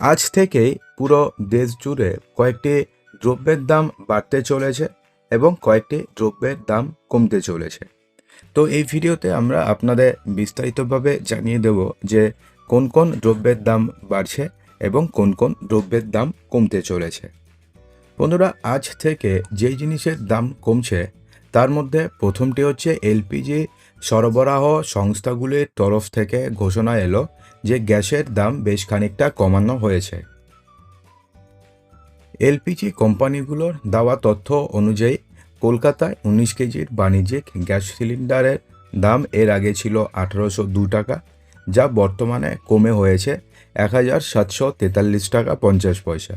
আজ থেকেই পুরো দেশ জুড়ে কয়েকটি দ্রব্যের দাম বাড়তে চলেছে এবং কয়েকটি দ্রব্যের দাম কমতে চলেছে। তো এই ভিডিওতে আমরা আপনাদের বিস্তারিতভাবে জানিয়ে দেব যে কোন কোন দ্রব্যের দাম বাড়ছে এবং কোন কোন দ্রব্যের দাম কমতে চলেছে। বন্ধুরা, আজ থেকে যেই জিনিসের দাম কমছে, তার মধ্যে প্রথমটি হচ্ছে এলপিজি সরবরাহ সংস্থাগুলির তরফ থেকে ঘোষণা এলো যে গ্যাসের দাম বেশ খানিকটা কমানো হয়েছে। এলপিজি কোম্পানিগুলোর দেওয়া তথ্য অনুযায়ী, কলকাতায় উনিশ কেজির বাণিজ্যিক গ্যাস সিলিন্ডারের দাম এর আগে ছিল আঠারোশো দু টাকা, যা বর্তমানে কমে হয়েছে এক হাজার সাতশো তেতাল্লিশ টাকা পঞ্চাশ পয়সা।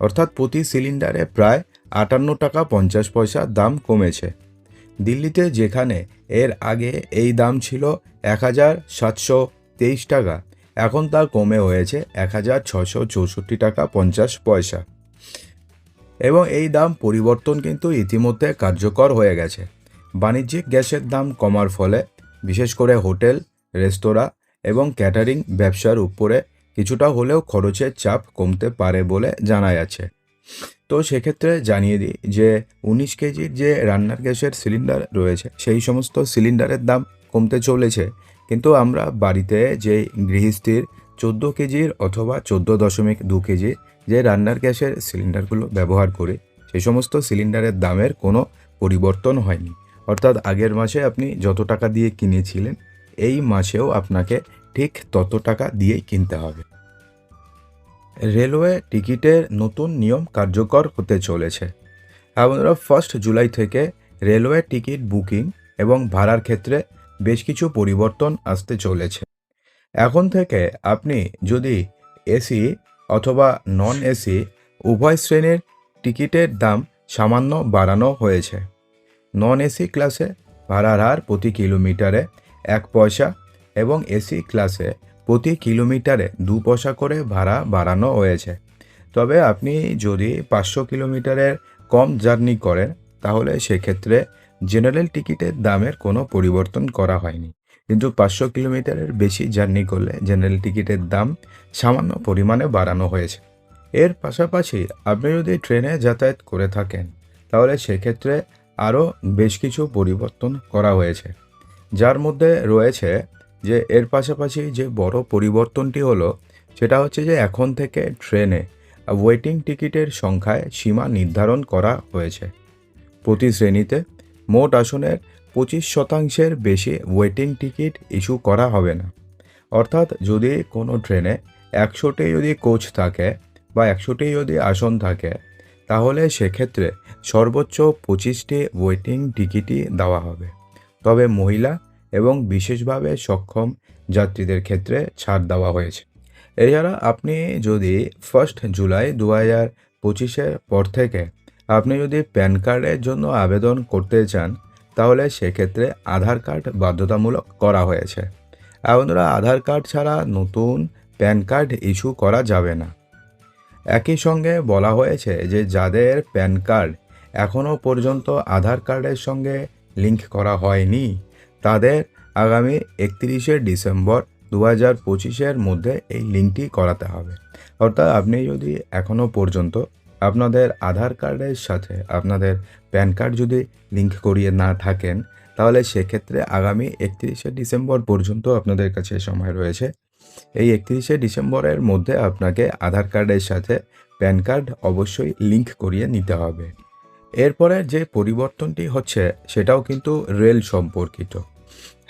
অর্থাৎ প্রতি সিলিন্ডারে প্রায় আটান্ন টাকা পঞ্চাশ পয়সা দাম কমেছে। দিল্লিতে যেখানে এর আগে এই দাম ছিল এক হাজার সাতশো তেইশ টাকা। এখন তা কমে হয়েছে এক হাজার ছশো চৌষট্টি টাকা পঞ্চাশ পয়সা। এবং এই দাম পরিবর্তন কিন্তু ইতিমধ্যে কার্যকর হয়ে গেছে। বাণিজ্যিক গ্যাসের দাম কমার ফলে, বিশেষ করে হোটেল, রেস্তোরাঁ এবং ক্যাটারিং ব্যবসার উপরে কিছুটা হলেও খরচের চাপ কমতে পারে বলে জানা যাচ্ছে। তো সেক্ষেত্রে জানিয়ে দিই যে, উনিশ কেজির যে রান্নার গ্যাসের সিলিন্ডার রয়েছে, সেই সমস্ত সিলিন্ডারের দাম কমতে চলেছে। কিন্তু আমরা বাড়িতে যে গৃহস্থির চোদ্দ কেজির অথবা চোদ্দ দশমিক দু কেজি যে রান্নার গ্যাসের সিলিন্ডারগুলো ব্যবহার করে, সেই সমস্ত সিলিন্ডারের দামের কোনো পরিবর্তন হয়নি। অর্থাৎ আগের মাসে আপনি যত টাকা দিয়ে কিনেছিলেন, এই মাসেও আপনাকে ঠিক তত টাকা দিয়েই কিনতে হবে। রেলওয়ে টিকিটের নতুন নিয়ম কার্যকর হতে চলেছে। আমরা ফার্স্ট জুলাই থেকে রেলওয়ে টিকিট বুকিং এবং ভাড়ার ক্ষেত্রে বেশ কিছু পরিবর্তন আসতে চলেছে। এখন থেকে আপনি যদি এসি অথবা নন এসি উভয় শ্রেণির টিকিটের দাম সামান্য বাড়ানো হয়েছে। নন এসি ক্লাসে ভাড়ার হার প্রতি কিলোমিটারে এক পয়সা এবং এসি ক্লাসে প্রতি কিলোমিটারে দু পয়সা করে ভাড়া বাড়ানো হয়েছে। তবে আপনি যদি পাঁচশো কিলোমিটারের কম জার্নি করেন, তাহলে সেক্ষেত্রে জেনারেল টিকিটের দামের কোনো পরিবর্তন করা হয়নি। কিন্তু পাঁচশো কিলোমিটারের বেশি জার্নি করলে জেনারেল টিকিটের দাম সামান্য পরিমাণে বাড়ানো হয়েছে। এর পাশাপাশি আপনি যদি ট্রেনে যাতায়াত করে থাকেন, তাহলে সেক্ষেত্রে আরও বেশ কিছু পরিবর্তন করা হয়েছে। যার মধ্যে রয়েছে যে, এর পাশাপাশি যে বড় পরিবর্তনটি হলো, সেটা হচ্ছে যে এখন থেকে ট্রেনে ওয়েটিং টিকিটের সংখ্যায় সীমা নির্ধারণ করা হয়েছে। প্রতি শ্রেণীতে মোট আসনের পঁচিশ শতাংশের বেশি ওয়েটিং টিকিট ইস্যু করা হবে না। অর্থাৎ যদি কোনো ট্রেনে একশোটি যদি কোচ থাকে বা একশোটি যদি আসন থাকে, তাহলে সেক্ষেত্রে সর্বোচ্চ পঁচিশটি ওয়েটিং টিকিটই দেওয়া হবে। তবে মহিলা এবং বিশেষভাবে সক্ষম যাত্রীদের ক্ষেত্রে ছাড় দেওয়া হয়েছে। এছাড়া আপনি যদি ফার্স্ট জুলাই দু হাজার পঁচিশের পর থেকে আপনি যদি প্যান কার্ডের জন্য আবেদন করতে চান, তাহলে সেক্ষেত্রে আধার কার্ড বাধ্যতামূলক করা হয়েছে। বন্ধুরা, আধার কার্ড ছাড়া নতুন প্যান কার্ড ইস্যু করা যাবে না। একই সঙ্গে বলা হয়েছে যে যাদের প্যান কার্ড এখনও পর্যন্ত আধার কার্ডের সঙ্গে লিঙ্ক করা হয়নি, তাদের আগামী একত্রিশে ডিসেম্বর দু হাজার পঁচিশের মধ্যে এই লিঙ্কটি করাতে হবে। অর্থাৎ আপনি যদি এখনও পর্যন্ত আপনাদের আধার কার্ডের সাথে আপনাদের প্যান কার্ড যদি লিঙ্ক করিয়ে না থাকেন, তাহলে সেক্ষেত্রে আগামী একত্রিশে ডিসেম্বর পর্যন্ত আপনাদের কাছে সময় রয়েছে। এই একত্রিশে ডিসেম্বরের মধ্যে আপনাকে আধার কার্ডের সাথে প্যান কার্ড অবশ্যই লিঙ্ক করিয়ে নিতে হবে। এরপরে যে পরিবর্তনটি হচ্ছে, সেটাও কিন্তু রেল সম্পর্কিত।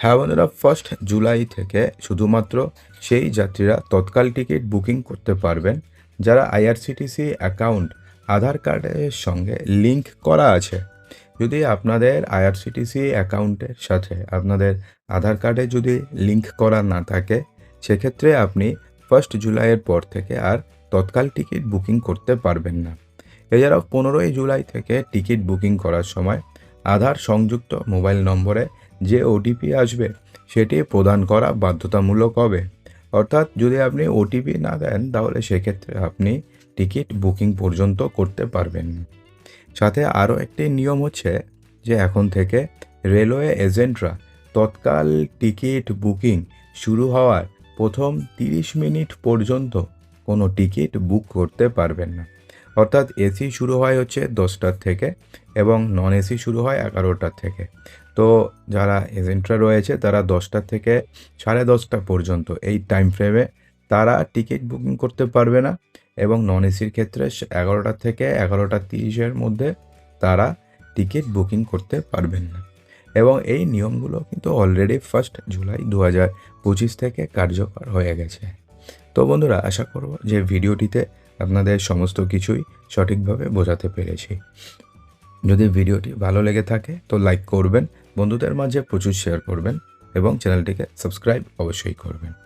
হ্যাঁ বন্ধুরা ফার্স্ট জুলাই থেকে শুধুমাত্র সেই যাত্রীরা তৎকাল টিকিট বুকিং করতে পারবেন। যারা আইআরসিটিসি অ্যাকাউন্ট আধার কার্ডের সঙ্গে লিঙ্ক করা আছে। যদি আপনাদের আইআরসিটিসি অ্যাকাউন্টের সাথে আপনাদের আধার কার্ডে যদি লিঙ্ক করা না থাকে, সেক্ষেত্রে আপনি ফার্স্ট জুলাইয়ের পর থেকে আর তৎকাল টিকিট বুকিং করতে পারবেন না। এছাড়াও পনেরোই জুলাই থেকে টিকিট বুকিং করার সময় আধার সংযুক্ত মোবাইল নম্বরে যে ওটিপি আসবে, সেটি প্রদান করা বাধ্যতামূলক হবে। অর্থাৎ যদি আপনি ওটিপি না দেন, তাহলে সেক্ষেত্রে আপনি টিকিট বুকিং পর্যন্ত করতে পারবেন। সাথে আরও একটি নিয়ম হচ্ছে যে এখন থেকে রেলওয়ে এজেন্টরা তৎকাল টিকিট বুকিং শুরু হওয়ার প্রথম তিরিশ মিনিট পর্যন্ত কোনো টিকিট বুক করতে পারবেন না। অর্থাৎ এসি শুরু হয় হচ্ছে দশটার থেকে এবং নন এসি শুরু হয় এগারোটার থেকে। তো যারা এজেন্টরা রয়েছে তারা দশটা থেকে সাড়ে দশটা পর্যন্ত এই টাইম ফ্রেমে তারা টিকিট বুকিং করতে পারবে না। এবং নন এসির ক্ষেত্রে এগারোটা থেকে এগারোটা তিরিশের মধ্যে তারা টিকিট বুকিং করতে পারবেন না। এবং এই নিয়মগুলো কিন্তু অলরেডি ফার্স্ট জুলাই দু হাজার পঁচিশ থেকে কার্যকর হয়ে গেছে। তো বন্ধুরা, আশা করব যে ভিডিওটিতে আপনাদের সমস্ত কিছুই সঠিকভাবে বোঝাতে পেরেছি। যদি ভিডিওটি ভালো লেগে থাকে তো লাইক করবেন, বন্ধুদের মাঝে প্রচুর শেয়ার করবেন এবং চ্যানেলটিকে সাবস্ক্রাইব অবশ্যই করবেন।